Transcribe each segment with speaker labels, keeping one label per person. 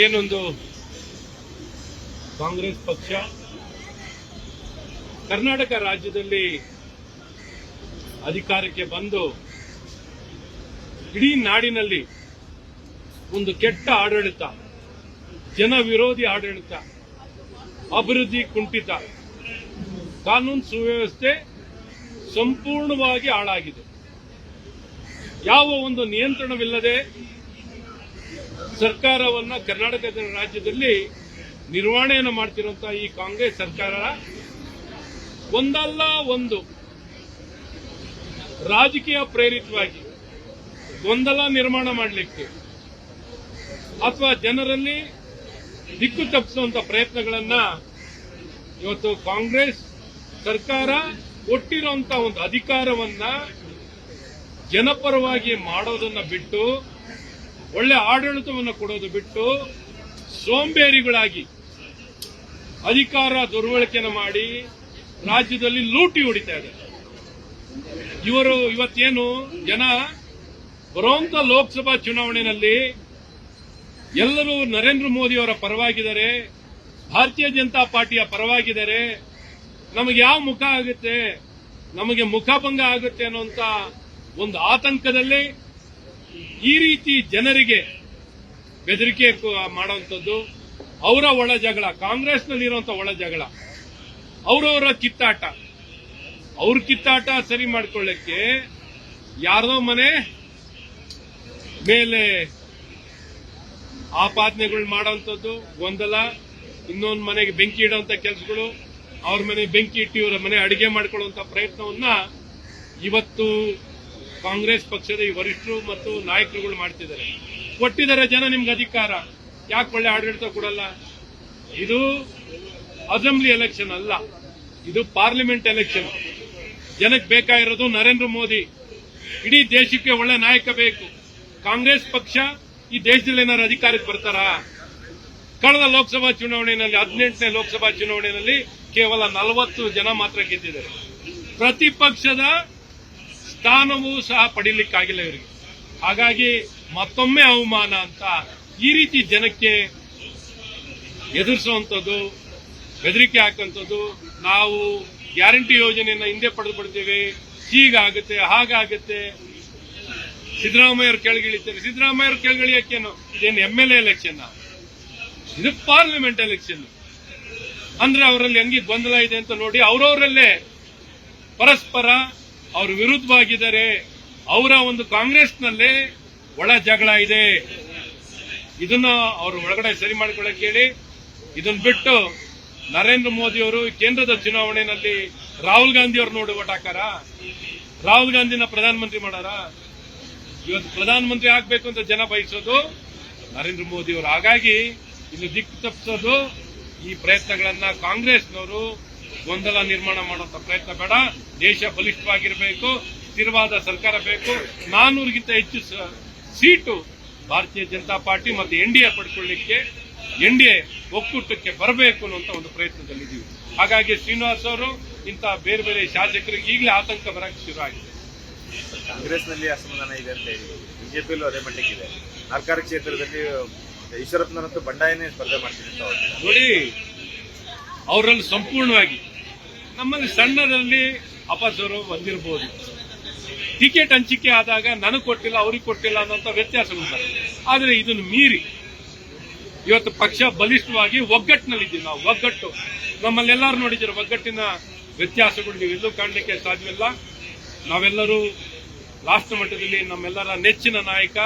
Speaker 1: ಏನೊಂದು ಕಾಂಗ್ರೆಸ್ ಪಕ್ಷ ಕರ್ನಾಟಕ ರಾಜ್ಯದಲ್ಲಿ ಅಧಿಕಾರಕ್ಕೆ ಬಂದು ಇಡೀ ನಾಡಿನಲ್ಲಿ ಒಂದು ಕೆಟ್ಟ ಆಡಳಿತ, ಜನ ವಿರೋಧಿ ಆಡಳಿತ, ಅಭಿವೃದ್ಧಿ ಕುಂಠಿತ, ಕಾನೂನು ಸುವ್ಯವಸ್ಥೆ ಸಂಪೂರ್ಣವಾಗಿ ಹಾಳಾಗಿದೆ. ಯಾವ ಒಂದು ನಿಯಂತ್ರಣವಿಲ್ಲದೆ ಸರ್ಕಾರವನ್ನ ಕರ್ನಾಟಕ ರಾಜ್ಯದಲ್ಲಿ ನಿರ್ವಹಣೆಯನ್ನು ಮಾಡ್ತಿರುವಂತಹ ಈ ಕಾಂಗ್ರೆಸ್ ಸರ್ಕಾರ ಒಂದಲ್ಲ ಒಂದು ರಾಜಕೀಯ ಪ್ರೇರಿತವಾಗಿ ಗೊಂದಲ ನಿರ್ಮಾಣ ಮಾಡಲಿಕ್ಕೆ ಅಥವಾ ಜನರಲ್ಲಿ ದಿಕ್ಕು ತಪ್ಪಿಸುವಂತ ಪ್ರಯತ್ನಗಳನ್ನ ಇವತ್ತು ಕಾಂಗ್ರೆಸ್ ಸರ್ಕಾರ ಕೊಟ್ಟಿರುವಂತಹ ಒಂದು ಅಧಿಕಾರವನ್ನ ಜನಪರವಾಗಿ ಮಾಡೋದನ್ನ ಬಿಟ್ಟು ಒಳ್ಳೆ ಆಡಳಿತವನ್ನು ಕೊಡೋದು ಬಿಟ್ಟು ಸೋಂಬೇರಿಗಳಾಗಿ ಅಧಿಕಾರ ದುರ್ಬಳಕೆಯನ್ನು ಮಾಡಿ ರಾಜ್ಯದಲ್ಲಿ ಲೂಟಿ ಹೊಡಿತಾ ಇದೆ ಇವರು ಇವತ್ತೇನು ಜನ ಬರುವಂತ ಲೋಕಸಭಾ ಚುನಾವಣೆಯಲ್ಲಿ ಎಲ್ಲರೂ ನರೇಂದ್ರ ಮೋದಿ ಅವರ ಪರವಾಗಿದ್ದಾರೆ, ಭಾರತೀಯ ಜನತಾ ಪಾರ್ಟಿಯ ಪರವಾಗಿದ್ದಾರೆ, ನಮಗೆ ಯಾವ ಮುಖ ಆಗುತ್ತೆ, ನಮಗೆ ಮುಖಭಂಗ ಆಗುತ್ತೆ ಅನ್ನುವಂತ ಒಂದು ಆತಂಕದಲ್ಲಿ ಈ ರೀತಿ ಜನರಿಗೆ ಬೆದರಿಕೆ ಮಾಡುವಂಥದ್ದು ಅವರ ಒಳ ಜಗಳ, ಕಾಂಗ್ರೆಸ್ನಲ್ಲಿರುವಂಥ ಒಳ ಜಗಳ, ಅವರವರ ಕಿತ್ತಾಟ. ಅವ್ರ ಕಿತ್ತಾಟ ಸರಿ ಮಾಡ್ಕೊಳ್ಳಕ್ಕೆ ಯಾರದೋ ಮನೆ ಮೇಲೆ ಆಪಾದನೆಗಳು ಮಾಡೋವಂಥದ್ದು ಗೊಂದಲ ಇನ್ನೊಂದು ಮನೆಗೆ ಬೆಂಕಿ ಇಡುವಂತ ಕೆಲಸಗಳು, ಅವ್ರ ಮನೆ ಬೆಂಕಿ ಇಟ್ಟು ಇವರ ಮನೆ ಅಡಿಗೆ ಮಾಡಿಕೊಳ್ಳುವಂತ ಪ್ರಯತ್ನವನ್ನ ಇವತ್ತು ಕಾಂಗ್ರೆಸ್ ಪಕ್ಷದ ಈ ವರಿಷ್ಠರು ಮತ್ತು ನಾಯಕರುಗಳು ಮಾಡ್ತಿದ್ದಾರೆ. ಕೊಟ್ಟಿದ್ದಾರೆ ಜನ ನಿಮ್ಗೆ ಅಧಿಕಾರ. ಯಾಕೆ ಒಳ್ಳೆ ಆಡಳಿತ ಕೊಡಲ್ಲ? ಇದು ಅಸೆಂಬ್ಲಿ ಎಲೆಕ್ಷನ್ ಅಲ್ಲ. ಇದು ಪಾರ್ಲಿಮೆಂಟ್ ಎಲೆಕ್ಷನ್. ಜನಕ್ಕೆ ಬೇಕಾಗಿರೋದು ನರೇಂದ್ರ ಮೋದಿ. ಇಡೀ ದೇಶಕ್ಕೆ ಒಳ್ಳೆ ನಾಯಕ ಬೇಕು. ಕಾಂಗ್ರೆಸ್ ಪಕ್ಷ ಈ ದೇಶದಲ್ಲಿ ಏನಾದ್ರು ಅಧಿಕಾರಕ್ಕೆ ಬರ್ತಾರಾ? ಕಳೆದ ಲೋಕಸಭಾ ಚುನಾವಣೆಯಲ್ಲಿ, ಹದಿನೆಂಟನೇ ಲೋಕಸಭಾ ಚುನಾವಣೆಯಲ್ಲಿ ಕೇವಲ ನಲವತ್ತು ಜನ ಮಾತ್ರ ಗೆದ್ದಿದ್ದಾರೆ. ಪ್ರತಿಪಕ್ಷದ ಸ್ಥಾನವೂ ಸಹ ಪಡೀಲಿಕ್ಕಾಗಿಲ್ಲ ಇವರಿಗೆ. ಹಾಗಾಗಿ ಮತ್ತೊಮ್ಮೆ ಅವಮಾನ ಅಂತ ಈ ರೀತಿ ಜನಕ್ಕೆ ಎದುರಿಸುವಂಥದ್ದು, ಬೆದರಿಕೆ ಹಾಕುವಂಥದ್ದು, ನಾವು ಗ್ಯಾರಂಟಿ ಯೋಜನೆಯನ್ನ ಹಿಂದೆ ಪಡೆದು ಬಿಡ್ತೀವಿ, ಹೀಗಾಗುತ್ತೆ, ಹಾಗಾಗುತ್ತೆ. ಸಿದ್ದರಾಮಯ್ಯವ್ರ ಕೆಳಗಿಳಿತಾರೆ ಸಿದ್ದರಾಮಯ್ಯವ್ರ ಕೆಳಗಿಳಿಯಕ್ಕೇನು? ಇದೇನು ಎಂ ಎಲ್ ಎಲೆಕ್ಷನ್ ಇದು ಪಾರ್ಲಿಮೆಂಟ್ ಎಲೆಕ್ಷನ್ ಅಂದ್ರೆ ಅವರಲ್ಲಿ ಹೆಂಗಿ ಗೊಂದಲ ಇದೆ ಅಂತ ನೋಡಿ, ಅವರವರಲ್ಲೇ ಪರಸ್ಪರ ಅವ್ರ ವಿರುದ್ಧವಾಗಿದ್ದಾರೆ, ಅವರ ಒಂದು ಕಾಂಗ್ರೆಸ್ನಲ್ಲೇ ಒಳ ಜಗಳ ಇದೆ. ಇದನ್ನ ಅವರು ಒಳಗಡೆ ಸರಿ ಮಾಡಿಕೊಳ್ಳಕ್ಕೆ ಹೇಳಿ ಇದನ್ನ ಬಿಟ್ಟು ನರೇಂದ್ರ ಮೋದಿ ಅವರು ಕೇಂದ್ರದ ಚುನಾವಣೆಯಲ್ಲಿ ರಾಹುಲ್ ಗಾಂಧಿ ಅವ್ರು ನೋಡಿ ಓಟ್ ಹಾಕಾರ ರಾಹುಲ್ ಗಾಂಧಿನ ಪ್ರಧಾನಮಂತ್ರಿ ಮಾಡಾರ ಇವತ್ತು ಪ್ರಧಾನಮಂತ್ರಿ ಆಗ್ಬೇಕು ಅಂತ ಜನ ಬಯಸೋದು ನರೇಂದ್ರ ಮೋದಿ ಅವರು. ಹಾಗಾಗಿ ಇಲ್ಲಿ ದಿಕ್ಕು ತಪ್ಪಿಸೋದು ಈ ಪ್ರಯತ್ನಗಳನ್ನ ಕಾಂಗ್ರೆಸ್ನವರು ಗೊಂದಲ ನಿರ್ಮಾಣ ಮಾಡುವಂತ ಪ್ರಯತ್ನ ಬೇಡ. ದೇಶ ಬಲಿಷ್ಠವಾಗಿರಬೇಕು ಸ್ಥಿರವಾದ ಸರ್ಕಾರ ಬೇಕು. ನಾನ್ನೂರಿಗಿಂತ ಹೆಚ್ಚು ಸೀಟು ಭಾರತೀಯ ಜನತಾ ಪಾರ್ಟಿ ಮತ್ತು ಎನ್ ಡಿ ಎ ಪಡ್ಕೊಳ್ಳಿಕ್ಕೆ ಎನ್ ಡಿ ಎ ಒಕ್ಕೂಟಕ್ಕೆ ಬರಬೇಕು ಅನ್ನುವಂತ ಒಂದು ಪ್ರಯತ್ನದಲ್ಲಿದ್ದೀವಿ. ಹಾಗಾಗಿ ಶ್ರೀನಿವಾಸ್ ಅವರು ಇಂತಹ ಬೇರೆ ಬೇರೆ ಶಾಸಕರಿಗೆ ಈಗಲೇ ಆತಂಕ ಬರಕ್ಕೆ ಶುರು ಆಗಿದೆ.
Speaker 2: ಕಾಂಗ್ರೆಸ್ನಲ್ಲಿ ಅಸಮಾಧಾನ ಇದೆ ಅಂತ ಹೇಳಿ. ಬಿಜೆಪಿಯಲ್ಲೂ ಅದೇ ಇದೆ ಸರ್ಕಾರ ಕ್ಷೇತ್ರದಲ್ಲಿ ಈಶ್ವರಪ್ಪನವರಂತೂ ಬಂಡಾಯನೇ ಸ್ಪರ್ಧೆ ಮಾಡ್ತೀನಿ.
Speaker 1: ನೋಡಿ ಅವರಲ್ಲಿ ಸಂಪೂರ್ಣವಾಗಿ ನಮ್ಮಲ್ಲಿ ಸಣ್ಣದಲ್ಲಿ ಅಪಸರು ಬಂದಿರಬಹುದು ಟಿಕೆಟ್ ಹಂಚಿಕೆ ಆದಾಗ ನನಗೆ ಕೊಟ್ಟಿಲ್ಲ, ಅವ್ರಿಗೆ ಕೊಟ್ಟಿಲ್ಲ ಅನ್ನೋಂಥ ವ್ಯತ್ಯಾಸಗಳು ಆದರೆ ಇದನ್ನು ಮೀರಿ ಇವತ್ತು ಪಕ್ಷ ಬಲಿಷ್ಠವಾಗಿ ಒಗ್ಗಟ್ಟಿನಲ್ಲಿದ್ದೀವಿ ನಾವು, ಒಗ್ಗಟ್ಟು. ನಮ್ಮಲ್ಲೆಲ್ಲರೂ ನೋಡಿದ್ದೀರ ಒಗ್ಗಟ್ಟಿನ ವ್ಯತ್ಯಾಸಗಳು ನೀವೆಲ್ಲೂ ಕಾಣಲಿಕ್ಕೆ ಸಾಧ್ಯವಿಲ್ಲ. ನಾವೆಲ್ಲರೂ ರಾಷ್ಟ್ರ ಮಟ್ಟದಲ್ಲಿ ನಮ್ಮೆಲ್ಲರ ನೆಚ್ಚಿನ ನಾಯಕ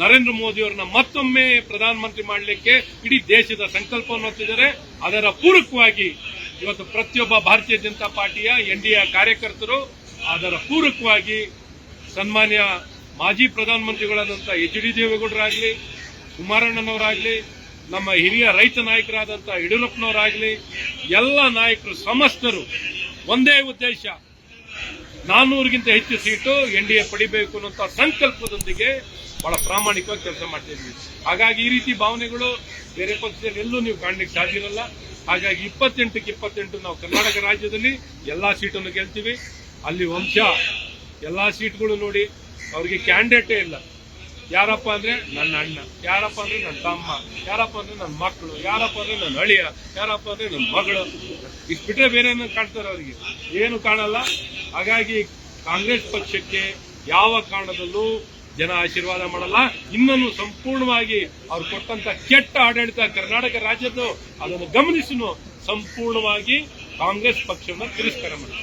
Speaker 1: ನರೇಂದ್ರ ಮೋದಿ ಅವರನ್ನ ಮತ್ತೊಮ್ಮೆ ಪ್ರಧಾನಮಂತ್ರಿ ಮಾಡಲಿಕ್ಕೆ ಇಡೀ ದೇಶದ ಸಂಕಲ್ಪವನ್ನು ಹೊತ್ತಿದ್ದಾರೆ. ಅದರ ಪೂರಕವಾಗಿ ಇವತ್ತು ಪ್ರತಿಯೊಬ್ಬ ಭಾರತೀಯ ಜನತಾ ಪಾರ್ಟಿಯ ಎನ್ ಡಿ ಎ ಕಾರ್ಯಕರ್ತರು ಅದರ ಪೂರಕವಾಗಿ ಸನ್ಮಾನ್ಯ ಮಾಜಿ ಪ್ರಧಾನಮಂತ್ರಿಗಳಾದಂಥ ಎಚ್ ಡಿ ದೇವೇಗೌಡರಾಗಲಿ, ಕುಮಾರಣ್ಣನವರಾಗಲಿ, ನಮ್ಮ ಹಿರಿಯ ರೈತ ನಾಯಕರಾದಂಥ ಯಡಿಯೂರಪ್ಪನವರಾಗಲಿ, ಎಲ್ಲ ನಾಯಕರು ಸಮಸ್ತರು ಒಂದೇ ಉದ್ದೇಶ ನಾನ್ನೂರಿಗಿಂತ ಹೆಚ್ಚು ಸೀಟು ಎನ್ ಡಿ ಎ ಪಡಿಬೇಕು ಅನ್ನುವಂಥ ಸಂಕಲ್ಪದೊಂದಿಗೆ ಬಹಳ ಪ್ರಾಮಾಣಿಕವಾಗಿ ಕೆಲಸ ಮಾಡ್ತಿದ್ವಿ. ಹಾಗಾಗಿ ಈ ರೀತಿ ಭಾವನೆಗಳು ಬೇರೆ ಪಕ್ಷದಲ್ಲಿ ಎಲ್ಲೂ ನೀವು ಕಾಣ್ಲಿಕ್ಕೆ ಸಾಧ್ಯ ಇರಲ್ಲ. ಹಾಗಾಗಿ ಇಪ್ಪತ್ತೆಂಟಕ್ಕೆ ಇಪ್ಪತ್ತೆಂಟು ನಾವು ಕರ್ನಾಟಕ ರಾಜ್ಯದಲ್ಲಿ ಎಲ್ಲಾ ಸೀಟನ್ನು ಗೆಲ್ತೀವಿ. ಅಲ್ಲಿ ವಂಶ, ಎಲ್ಲಾ ಸೀಟ್ಗಳು ನೋಡಿ ಅವರಿಗೆ ಕ್ಯಾಂಡಿಡೇಟೇ ಇಲ್ಲ. ಯಾರಪ್ಪ ಅಂದ್ರೆ ನನ್ನ ಅಣ್ಣ, ಯಾರಪ್ಪ ಅಂದ್ರೆ ನನ್ನ ತಮ್ಮ, ಯಾರಪ್ಪ ಅಂದ್ರೆ ನನ್ನ ಮಕ್ಕಳು, ಯಾರಪ್ಪ ಅಂದ್ರೆ ನನ್ನ ಅಳಿಯ, ಯಾರಪ್ಪ ಅಂದ್ರೆ ನನ್ನ ಮಗಳು. ಇಷ್ಟು ಬಿಟ್ಟರೆ ಬೇರೆ ಕಾಣ್ತಾರೆ ಅವರಿಗೆ? ಏನು ಕಾಣಲ್ಲ. ಹಾಗಾಗಿ ಕಾಂಗ್ರೆಸ್ ಪಕ್ಷಕ್ಕೆ ಯಾವ ಕಾರಣದಲ್ಲೂ ಜನ ಆಶೀರ್ವಾದ ಮಾಡಲ್ಲ. ಇನ್ನನ್ನು ಸಂಪೂರ್ಣವಾಗಿ ಅವ್ರು ಕೊಟ್ಟಂತ ಕೆಟ್ಟ ಆಡಳಿತ ಕರ್ನಾಟಕ ರಾಜ್ಯದ್ದು ಅದನ್ನು ಗಮನಿಸಿನು, ಸಂಪೂರ್ಣವಾಗಿ ಕಾಂಗ್ರೆಸ್ ಪಕ್ಷವನ್ನು ತಿರಸ್ಕಾರ ಮಾಡಿ